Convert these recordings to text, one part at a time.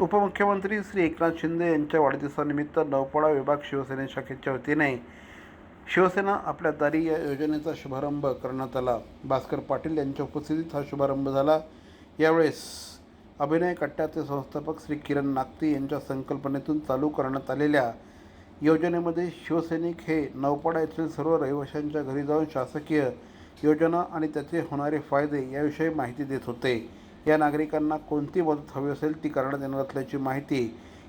उपमुख्यमंत्री श्री एकनाथ शिंदे यांच्या वाढदिवसानिमित्त नौपाडा विभाग शिवसेने शाखेच्या वतीने शिवसेना आपल्या दारी या योजनेचा शुभारंभ करण्यात आला. भास्कर पाटील यांच्या उपस्थितीत हा शुभारंभ झाला. यावेळेस अभिनय कट्ट्याचे संस्थापक श्री किरण नागती यांच्या संकल्पनेतून चालू करण्यात आलेल्या योजनेमध्ये शिवसैनिक हे नवपाडा येथील सर्व रहिवाशांच्या घरी जाऊन शासकीय योजना आणि त्याचे होणारे फायदे याविषयी माहिती देत होते. या नागरिकांना कोणती मदत हवी असेल ती करण्यात येणार असल्याची माहिती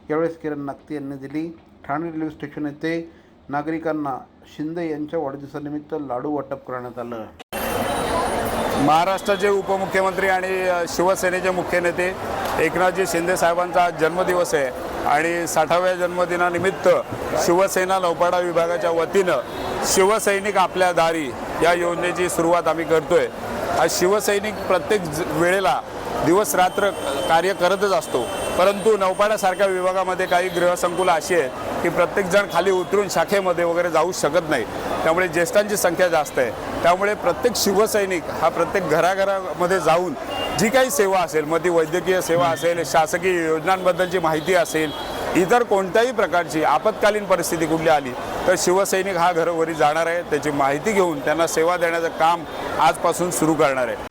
यावेळेस किरण नागती यांनी दिली. ठाणे रेल्वे स्टेशन येथे नागरिकांना शिंदे यांच्या वाढदिवसानिमित्त लाडू वाटप करण्यात आलं. महाराष्ट्राचे उपमुख्यमंत्री आणि शिवसेनेचे मुख्य नेते एकनाथजी शिंदे साहेबांचा आज जन्मदिवस आहे आणि साठाव्या जन्मदिनानिमित्त शिवसेना नौपाडा विभागाच्या वतीनं शिवसैनिक आपल्या दारी या योजनेची सुरुवात आम्ही करतोय. हा शिवसैनिक प्रत्येक ज- वेळेला दिवस रात्र कार्य करतच असतो. परंतु नौपाड्यासारख्या विभागामध्ये काही गृहसंकुलं अशी आहेत की प्रत्येकजण खाली उतरून शाखेमध्ये वगैरे जाऊ शकत नाही. त्यामुळे ज्येष्ठांची संख्या जास्त आहे. त्यामुळे प्रत्येक शिवसैनिक हा प्रत्येक घराघरामध्ये जाऊन जी काही सेवा असेल मग ती वैद्यकीय सेवा असेल शासकीय योजनांबद्दलची माहिती असेल इतर कोणत्याही प्रकारची आपत्कालीन परिस्थिती कुठली आली तर शिवसैनिक हा घरोघरी जाणार आहे. त्याची माहिती घेऊन त्यांना सेवा देण्याचं काम आजपासून सुरू करणार आहे.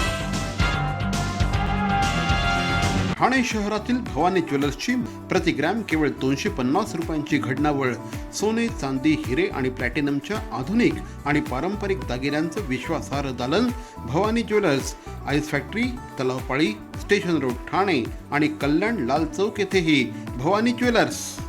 ठाणे शहरातील भवानी ज्वेलर्सची प्रतिग्रॅम केवळ दोनशे पन्नास रुपयांची घडणावळ. सोने चांदी हिरे आणि प्लॅटिनमच्या आधुनिक आणि पारंपरिक दागिन्यांचं विश्वासार्ह दालन Bhavani jewellers ice factory Talavpali station road Thane आणि कल्याण लाल चौक येथेही भवानी ज्वेलर्स.